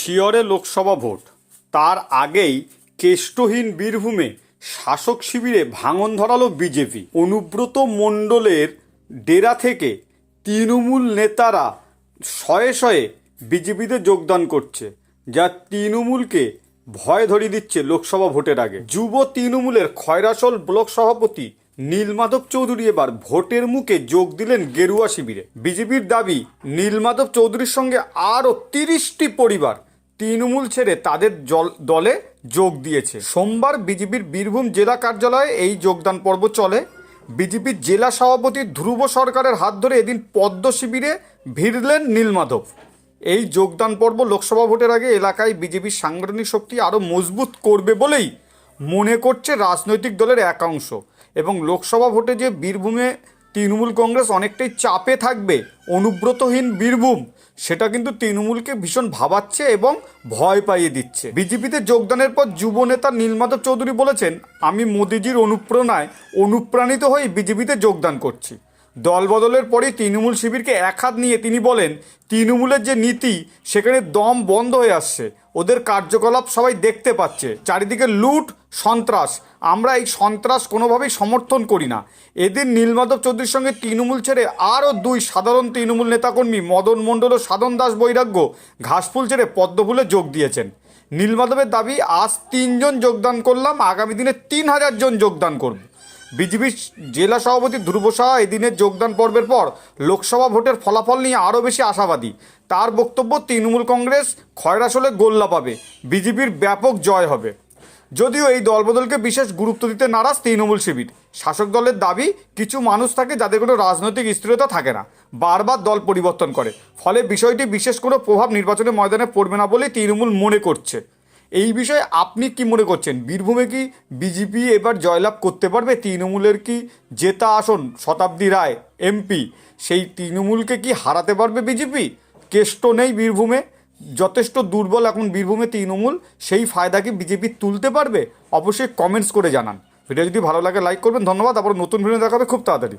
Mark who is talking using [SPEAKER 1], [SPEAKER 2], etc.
[SPEAKER 1] শিয়রে Lok Sabha vote. তার আগেই কেষ্টহীন বীরভূমে শাসক শিবিরে ভাঙন ধরালো বিজেপি। অনুব্রত মণ্ডলের ডেরা থেকে তৃণমূল নেতারা শয়ে শয়ে বিজেপিতে যোগদান করছে, যা তৃণমূলকে ভয় ধরিয়ে দিচ্ছে লোকসভা ভোটের আগে। যুব তৃণমূলের খয়রাসল ব্লক সভাপতি নীলমাধব চৌধুরী এবার ভোটের মুখে যোগ দিলেন গেরুয়া শিবিরে। বিজেপির দাবি, নীলমাধব চৌধুরীর সঙ্গে আরও তিরিশটি পরিবার তৃণমূল ছেড়ে তাদের দলে যোগ দিয়েছে। সোমবার বিজেপির বীরভূম জেলা কার্যালয়ে এই যোগদান পর্ব চলে। বিজেপির জেলা সভাপতি ধ্রুব সরকারের হাত ধরে এদিন পদ্ম শিবিরে ভিড়লেন নীলমাধব। এই যোগদান পর্ব লোকসভা ভোটের আগে এলাকায় বিজেপির সাংগঠনিক শক্তি আরও মজবুত করবে বলেই মনে করছে রাজনৈতিক দলের একাংশ। এবং লোকসভা ভোটে যে বীরভূমে তৃণমূল কংগ্রেস অনেকটাই চাপে থাকবে অনুব্রতহীন বীরভূম। সেটা কিন্তু তৃণমূলকে ভীষণ ভাবাচ্ছে এবং ভয় পাইয়ে দিচ্ছে। বিজেপিতে যোগদানের পর যুব নেতা নীলমাধব চৌধুরী বলেছেন, আমি মোদিজির অনুপ্রেরণায় অনুপ্রাণিত হয়ে বিজেপিতে যোগদান করছি। দলবদলের পরেই তৃণমূল শিবিরকে এক হাত নিয়ে তিনি বলেন, তৃণমূলের যে নীতি, সেখানে দম বন্ধ হয়ে আসছে। ওদের কার্যকলাপ সবাই দেখতে পাচ্ছে। চারিদিকে লুট, সন্ত্রাস। আমরা এই সন্ত্রাস কোনোভাবেই সমর্থন করি না। এদিন নীলমাধব চৌধুরীর সঙ্গে তৃণমূল ছেড়ে আরও দুই সাধারণ তৃণমূল নেতাকর্মী মদন মণ্ডল ও সাধন দাস বৈরাগ্য ঘাসফুল ছেড়ে পদ্মফুলে যোগ দিয়েছেন। নীলমাধবের দাবি, আজ তিনজন যোগদান করলাম, আগামী দিনে তিন হাজার জন যোগদান করব। বিজেপির জেলা সভাপতি ধ্রুব সাহা এদিনের যোগদান পর্বের পর লোকসভা ভোটের ফলাফল নিয়ে আরও বেশি আশাবাদী। তার বক্তব্য তৃণমূল কংগ্রেস খয়রাসলে গোল্লা পাবে। বিজেপির ব্যাপক জয় হবে। যদিও এই দলবদলকে বিশেষ গুরুত্ব দিতে নারাজ তৃণমূল শিবির। শাসক দলের দাবি, কিছু মানুষ থাকে যাদের কোনো রাজনৈতিক স্থিরতা থাকে না। বারবার দল পরিবর্তন করে। ফলে বিষয়টি বিশেষ কোনো প্রভাব নির্বাচনের ময়দানে পড়বে না বলে তৃণমূল মনে করছে। এই বিষয়ে আপনি কি মনে করছেন? বীরভূমে কি বিজেপি এবার জয়লাভ করতে পারবে? তৃণমূলের কি জেতা আসন? শতাব্দী রায় এমপি সেই তৃণমূলকে কি হারাতে পারবে বিজেপি? কেষ্ট নেই বীরভূমে। যথেষ্ট দুর্বল এখন বীরভূমে তৃণমূল। সেই ফায়দা কি বিজেপি তুলতে পারবে? অবশ্যই কমেন্টস করে জানান। ভিডিও যদি ভালো লাগে লাইক করবেন। ধন্যবাদ। আবার নতুন ভিডিও দেখাবে খুব তাড়াতাড়ি।